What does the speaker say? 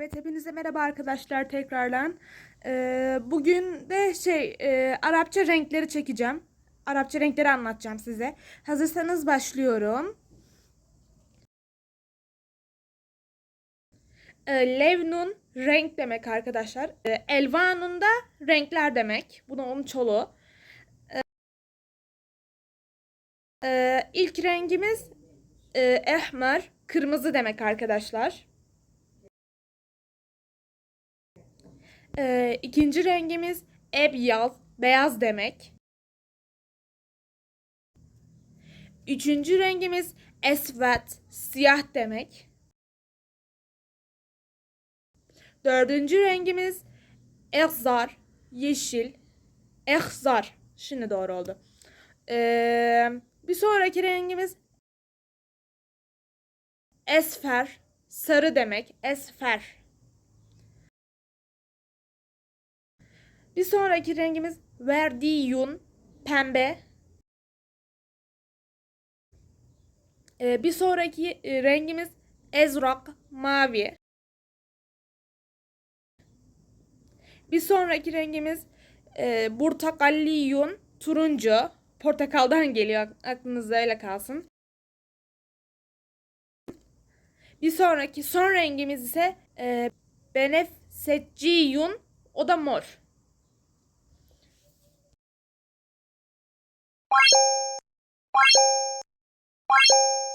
Evet hepinize merhaba arkadaşlar tekrardan. Ee, bugün de şey e, Arapça renkleri çekeceğim. Arapça renkleri anlatacağım size. Hazırsanız başlıyorum. Ee, levnun renk demek arkadaşlar. Ee, elvanun da renkler demek. Bu da onun çoluğu. Ee, ilk rengimiz e, ehmer, kırmızı demek arkadaşlar. Ee, ikinci rengimiz ebyaz, beyaz demek. Üçüncü rengimiz esvet, siyah demek. Dördüncü rengimiz ehzar, yeşil. Ehzar. Şimdi doğru oldu. Ee, bir sonraki rengimiz esfer, sarı demek. Esfer. Bir sonraki rengimiz verdiyun, pembe. Ee, bir sonraki e, rengimiz ezrak, mavi. Bir sonraki rengimiz e, burtakalliyun, turuncu. Portakaldan geliyor aklınızda öyle kalsın. Bir sonraki son rengimiz ise e, benefseciyun, o da mor. Bye.